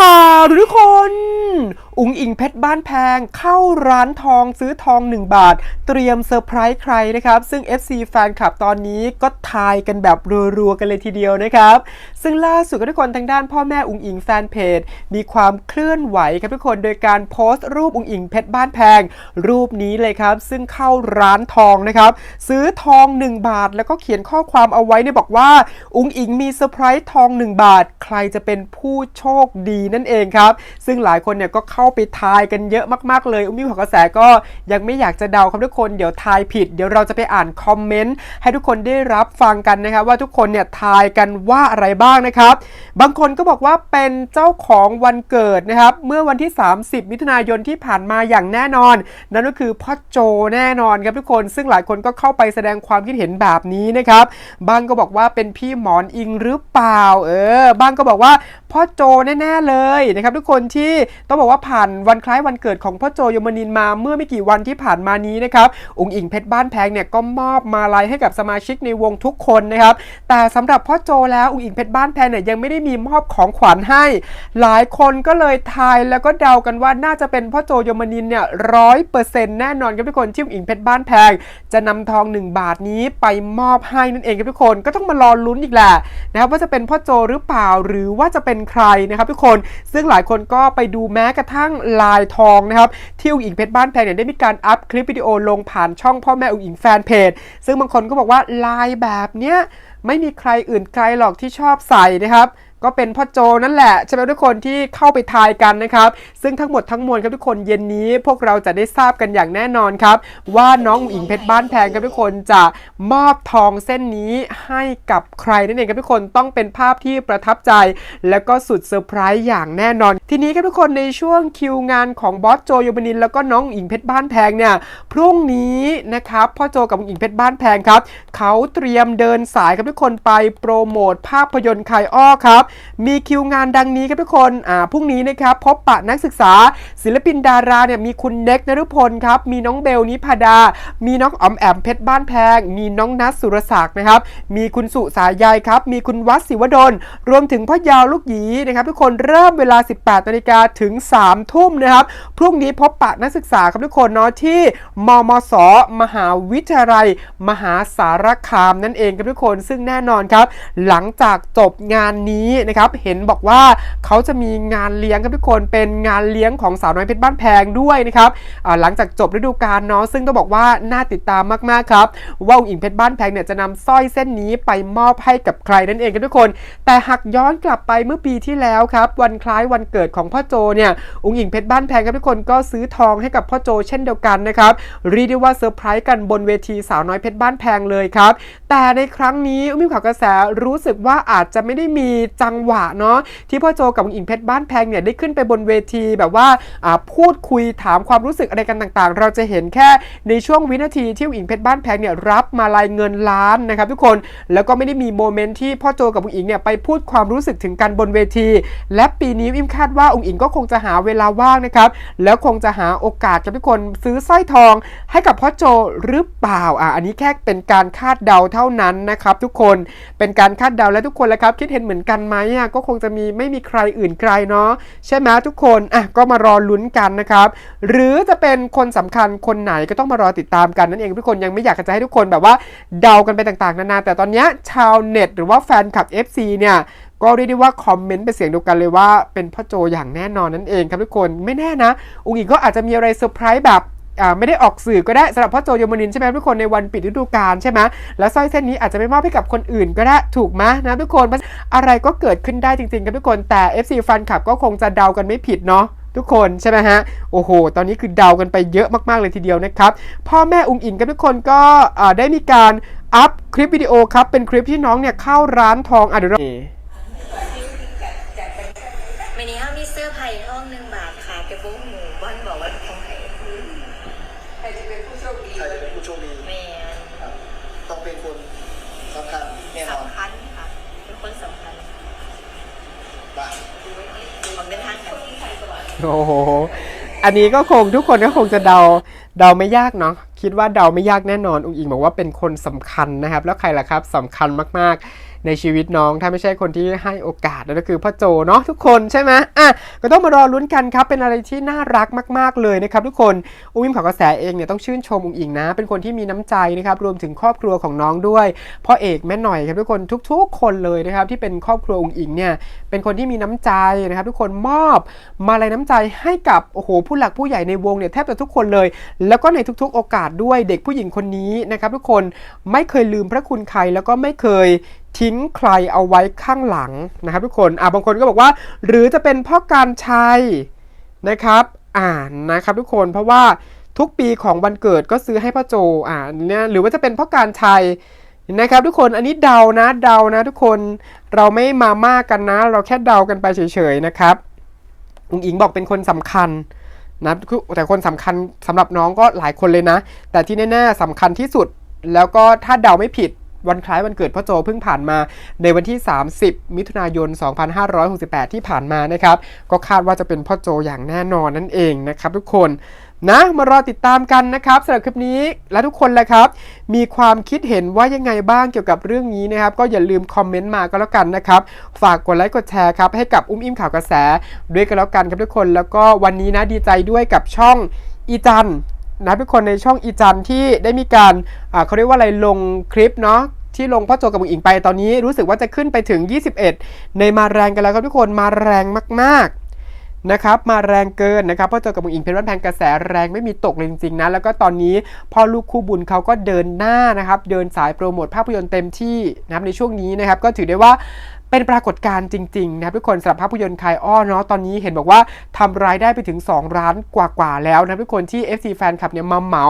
ข่าวทุกคน อุงอิงเพชรบ้านแพง เข้าร้านทองซื้อทอง 1 บาท เตรียมเซอร์ไพรส์ใครนะครับ ซึ่ง FC แฟนคลับตอนนี้ก็ทายกันแบบรัวๆกันเลยทีเดียวนะครับ ซึ่งล่าสุดก็ทุกคนทางด้านพ่อแม่อุงอิงแฟนเพจ มีความเคลื่อนไหวครับทุกคนโดยการโพสต์รูปอุงอิงเพชรบ้านแพง รูปนี้เลยครับ ซึ่งเข้าร้านทองนะครับซื้อทอง 1 บาท แล้วก็เขียนข้อความเอาไว้เนี่ยบอกว่าอุงอิงมีเซอร์ไพรส์ทอง 1 บาท ใครจะเป็นผู้โชคดีนั่นเองครับ ซึ่งหลายคนเนี่ยก็เข้าไปทายกันเยอะมากๆเลยอุ้มมิ่งของกระแสก็ยังไม่อยากจะเดาครับทุกคนเดี๋ยวทายผิด เดี๋ยวเราจะไปอ่านคอมเมนต์ให้ทุกคนได้รับฟังกันนะครับว่าทุกคนเนี่ยทายกันว่าอะไรบ้างนะครับ บางคนก็บอกว่าเป็นเจ้าของวันเกิดนะครับเมื่อวันที่ 30 มิถุนายนที่ผ่านมาอย่างแน่นอน นั่นก็คือพ่อโจแน่นอนครับทุกคนซึ่งหลายคนก็เข้าไปแสดงความคิดเห็นแบบนี้นะครับบางก็บอกว่าเป็นพี่หมอนอิงหรือเปล่าเออบางก็บอกว่า พ่อโจแน่ๆเลยนะครับทุกคนที่ต้องบอกว่าผ่านวันคล้ายวันเกิดของพ่อโจยมนินมาเมื่อไม่กี่วันที่ผ่านมานี้นะครับองค์อิงเพชรบ้านแพงเนี่ยก็มอบมาลัยให้กับสมาชิกในวงทุกคนนะครับแต่สำหรับพ่อโจแล้วองค์อิงเพชรบ้านแพงเนี่ยยังไม่ได้มีมอบของขวัญให้ หลายคนก็เลยทายแล้วก็เดากันว่าน่าจะเป็นพ่อโจยมนินเนี่ยร้อยเปอร์เซ็นต์แน่นอนครับทุกคนที่องค์อิงเพชรบ้านแพง จะนำทอง 1 บาทนี้ไปมอบให้นั่นเองครับทุกคนก็ต้องมารอลุ้นอีกแหละนะครับว่าจะเป็นพ่อโจหรือเปล่าหรือว่าจะเป็นใครนะครับทุกคนซึ่งหลายคนก็ไปดูแม้กระทั่งลายทองนะครับที่อุ๋งอิงเพชรบ้านแพงเนี่ยได้มีการอัพคลิปวิดีโอลงผ่านช่องพ่อแม่อุ๋งอิงแฟนเพจซึ่งบางคนก็บอกว่าลายแบบเนี้ยไม่มีใครอื่นไกลหรอกที่ชอบใส่นะครับ ก็เป็นพ่อโจนั่นแหละใช่ไหมทุกคนที่เข้าไปทายกันนะครับ ซึ่งทั้งหมดทั้งมวลครับทุกคนเย็นนี้พวกเราจะได้ทราบกันอย่างแน่นอนครับ ว่าน้องอุ๋งอิงเพชรบ้านแพงครับทุกคนจะมอบทองเส้นนี้ให้กับใครนั่นเองครับทุกคนต้องเป็นภาพที่ประทับใจ แล้วก็สุดเซอร์ไพรส์อย่างแน่นอน ทีนี้ครับทุกคนในช่วงคิวงานของบอสโจโยบนิน แล้วก็น้องอุ๋งอิงเพชรบ้านแพงเนี่ยพรุ่งนี้นะครับพ่อโจกับอุ๋งอิงเพชรบ้านแพงครับเขาเตรียมเดินสายครับทุกคนไปโปรโมทภาพยนตร์คายอ้อครับมีคิวงานดังนี้ครับทุกคนอ่าพรุ่งนี้นะครับพบปะนักศึกษา ศิลปินดาราเนี่ยมีคุณเน็กนฤพลครับมีน้องเบลนิพาดา มีน้องอ๋อมแอมเพชรบ้านแพง มีน้องนัทสุรศักดิ์นะครับ มีคุณสุสายใยครับ มีคุณวัดศิวดล รวมถึงพ่อยาวลูกหยีนะครับ ทุกคนเริ่มเวลา 18นาฬิกาถึง 3 ทุ่มนะครับ พรุ่งนี้พบปะนักศึกษาครับทุกคนเนาะที่มมส มหาวิทยาลัย มหาสารคามนั่นเองครับทุกคนซึ่งแน่นอนครับ หลังจากจบงานนี้นะครับเห็นบอกว่าเขาจะมีงานเลี้ยงครับทุกคนเป็นงานเลี้ยงของสาวน้อยเพชรบ้านแพงด้วยนะครับหลังจากจบฤดูกาลเนาะซึ่งต้องบอกว่าน่าติดตามมากๆครับว่าอุ๋งอิงเพชรบ้านแพงเนี่ยจะนำสร้อยเส้นนี้ไปมอบให้กับใครนั่นเองครับทุกคน แต่หากย้อนกลับไปเมื่อปีที่แล้วครับวันคล้ายวันเกิดของพ่อโจเนี่ยอุ๋งอิงเพชรบ้านแพงครับทุกคนก็ซื้อทองให้กับพ่อโจเช่นเดียวกันนะครับเรียกได้ว่าเซอร์ไพรส์กันบนเวทีสาวน้อยเพชรบ้านแพงเลยครับ แต่ในครั้งนี้อุ้มข่าวกระแสรู้สึกว่าอาจจะไม่ได้มีจังหวะเนาะที่พ่อโจกับองอิงเพชรบ้านแพงเนี่ยได้ขึ้นไปบนเวทีแบบว่าพูดคุยถามความรู้สึกอะไรกันต่างๆ เราจะเห็นแค่ในช่วงวินาทีที่องอิงเพชรบ้านแพงเนี่ยรับมาลายเงินล้านนะครับทุกคนแล้วก็ไม่ได้มีโมเมนต์ที่พ่อโจกับอุ๋งอิงเนี่ยไปพูดความรู้สึกถึงกันบนเวที และปีนี้อิมคาดว่าอุ๋งอิงก็คงจะหาเวลาว่างนะครับแล้วคงจะหาโอกาสกับทุกคนซื้อสร้อยทอง ให้กับพ่อโจหรือเปล่าอะอันนี้แค่เป็นการคาดเดาเท่านั้นนะครับทุกคนเป็นการคาดเดาและทุกคนแล้วครับ คิดเห็นเหมือนกันไหมอะก็คงจะมีไม่มีใครอื่นไกลเนาะใช่ไหมทุกคนอะก็มารอลุ้นกันนะครับ หรือจะเป็นคนสำคัญคนไหนก็ต้องมารอติดตามกันนั่นเองทุกคนยังไม่อยากจะให้ทุกคนแบบว่าเดากันไปต่างๆ นานา แต่ตอนนี้ชาวเน็ต หรือว่าแฟนคลับ FC เนี่ยก็เรียกได้ว่าคอมเมนต์เป็นเสียงเดียวกันเลยว่าเป็นพ่อโจอย่างแน่นอนนั่นเองครับทุกคนไม่แน่นะ อุ๋งอิงก็อาจจะมีอะไรเซอร์ไพรส์แบบ ไม่ได้ออกสื่อก็ได้สำหรับพ่อโจยมนินทร์ใช่ไหมทุกคนในวันปิดฤดูกาลใช่ไหมแล้วสร้อยเส้นนี้อาจจะไม่มอบให้กับคนอื่นก็ได้ถูกไหมนะทุกคนอะไรก็เกิดขึ้นได้จริงๆครับทุกคนแต่ FC แฟนคลับก็คงจะเดากันไม่ผิดเนาะทุกคนใช่ไหมฮะ โอ้โห ตอนนี้คือเดากันไปเยอะมากๆเลยทีเดียวนะครับ พ่อแม่อุ๋งอิงกับทุกคนก็อ่าได้มีการอัพคลิปวิดีโอครับ เป็นคลิปที่น้องเนี่ยเข้าร้านทองอะเดี๋ยวเราวันนี้เขามีเสื้อไผ่ท่องหนึ่งบาทขายกระโปรงหมูบ้านบอกว่าของไผ่ ใครจะเป็นผู้โชคดีใครจะเป็นผู้โชคดีแมนครับต้องเป็นคนสำคัญแน่นอนสำคัญค่ะ เป็นคนสำคัญไปของเดินทางกันโอ้โห อันนี้ก็คงทุกคนก็คงจะเดาเดาไม่ยากเนาะคิดว่าเดาไม่ยากแน่นอน อุ๋งอิงบอกว่าเป็นคนสำคัญนะครับ แล้วใครล่ะครับสำคัญมากๆ ในชีวิตน้อง ถ้าไม่ใช่คนที่ให้โอกาสนั่นก็คือพ่อโจเนาะทุกคนใช่ไหมอะก็ต้องมารอลุ้นกันครับเป็นอะไรที่น่ารักมาก ๆเลยนะครับทุกคนอุ้มข่าวกระแสเองเนี่ยต้องชื่นชมอุ้งอิงนะ เป็นคนที่มีน้ำใจนะครับรวมถึงครอบครัวของน้องด้วยพ่อเอกแม่หน่อยครับทุกคนทุก ๆ คนเลยนะครับที่เป็นครอบครัวอุ้งอิงเนี่ยเป็นคนที่มีน้ำใจนะครับทุกคนมอบมาลัยน้ำใจให้กับโอ้โหผู้หลักผู้ใหญ่ในวงเนี่ยแทบจะทุกคนเลย แล้วก็ในทุกๆ โอกาสด้วยเด็กผู้หญิงคนนี้นะครับทุกคนไม่เคยลืมพระคุณใครแล้วก็ไม่เคย ทิ้งใครเอาไว้ข้างหลังนะครับทุกคนอ่าบางคนก็บอกว่า หรือจะเป็นพ่อการชัยนะครับอ่านนะครับทุกคนเพราะว่าทุกปีของวันเกิดก็ซื้อให้พ่อโจอ่าเนี่ยหรือว่าจะเป็นพ่อการชัยนะครับทุกคนอันนี้เดานะเดานะทุกคนเราไม่มามากกันนะ เราแค่เดากันไปเฉยๆนะครับอุ๋งอิงบอกเป็นคนสำคัญนะคือแต่คนสำคัญสำหรับน้องก็หลายคนเลยนะ แต่ที่แน่ๆสำคัญที่สุดแล้วก็ถ้าเดาไม่ผิด วันคล้ายวันเกิดพ่อโจเพิ่งผ่านมาในวันที่ 30 มิถุนายน 2568 ที่ผ่านมานะครับ ก็คาดว่าจะเป็นพ่อโจอย่างแน่นอนนั่นเองนะครับทุกคนนะมารอติดตามกันนะครับสำหรับคลิปนี้และทุกคนแหละครับ มีความคิดเห็นว่ายังไงบ้างเกี่ยวกับเรื่องนี้นะครับ ก็อย่าลืมคอมเมนต์มาก็แล้วกันนะครับ ฝากกดไลค์กดแชร์ครับให้กับอุ้มอิ่มข่าวกระแส ด้วยกันแล้วกันครับทุกคนแล้วก็วันนี้นะดีใจด้วยกับช่องอีจัน นะทุกคนในช่องอีจันที่ได้มีการเขาเรียกว่าอะไรลงคลิปเนาะที่ลงพ่อโจกับบุงอิงไปตอนนี้รู้สึกว่าจะขึ้นไปถึง 21 ในมาแรงกันแล้วครับทุกคนมาแรงมากๆนะครับมาแรงเกินนะครับพราะเจกับบุงอิงเพชรบ้านแพงกระแสแรงไม่มีตกเลยจริงๆนะแล้วก็ตอนนี้พ่อลูกคู่บุญเขาก็เดินหน้านะครับเดินสายโปรโมทภาพยนตร์เต็มที่นะครับในช่วงนี้นะครับก็ถือได้ว่า เป็นปรากฏการณ์จริงๆนะครับทุกคนสำหรับภาพยนตร์คายอ้อเนาะตอนนี้เห็นบอกว่าทำรายได้ไปถึง2ล้านกว่าๆแล้วนะทุกคนที่ FC แฟนคลับเนี่ยมาเหมา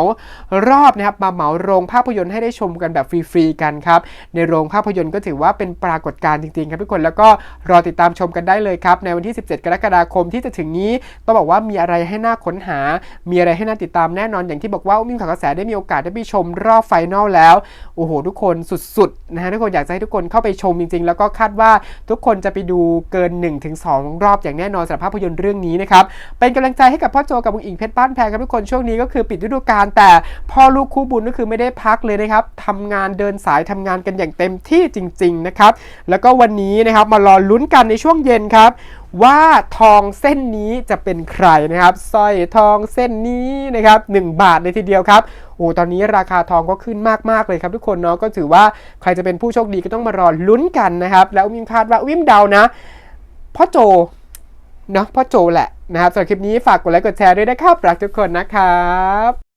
รอบนะครับมาเหมาโรงภาพยนตร์ให้ได้ชมกันแบบฟรีๆกันครับในโรงภาพยนตร์ก็ถือว่าเป็นปรากฏการณ์จริงๆครับทุกคนแล้วก็รอติดตามชมกันได้เลยครับในวันที่ 17 กรกฎาคมที่จะถึงนี้ต้องบอกว่ามีอะไรให้น่าค้นหา มีอะไรให้น่าติดตามแน่นอนอย่างที่บอกว่าอุ้มข่าวกระแสได้มีโอกาสได้ไปชมรอบไฟนอลแล้วโอ้โหทุกคนสุดๆนะฮะทุกคนอยากจะให้ทุกคนเข้าไปชมจริงๆ แล้วก็คาดว่าทุกคนจะไปดูเกิน 1-2 รอบอย่างแน่นอนสำหรับภาพยนตร์เรื่องนี้นะครับ เป็นกำลังใจให้กับพ่อโจกับบุงอิงเพชรบ้านแพงครับทุกคนช่วงนี้ก็คือปิดฤดูกาลแต่พ่อลูกคู่บุญก็คือไม่ได้พักเลยนะครับทำงานเดินสายทำงานกันอย่างเต็มที่จริง ๆ นะครับ แล้วก็วันนี้นะครับมารอลุ้นกันในช่วงเย็นครับ ว่าทองเส้นนี้จะเป็นใครนะครับสร้อยทองเส้นนี้นะครับ1บาทเลยทีเดียวครับโอ้ตอนนี้ราคาทองก็ขึ้นมาก ๆ เลยครับทุกคนเนาะก็ถือว่าใครจะเป็นผู้โชคดีก็ต้องมารอลุ้นกันนะครับ แล้ววิมคาดว่าวิมเดานะพ่อโจเนาะพ่อโจแหละนะครับสำหรับคลิปนี้ฝากกดไลค์กดแชร์ด้วยนะครับรักทุกคนนะครับ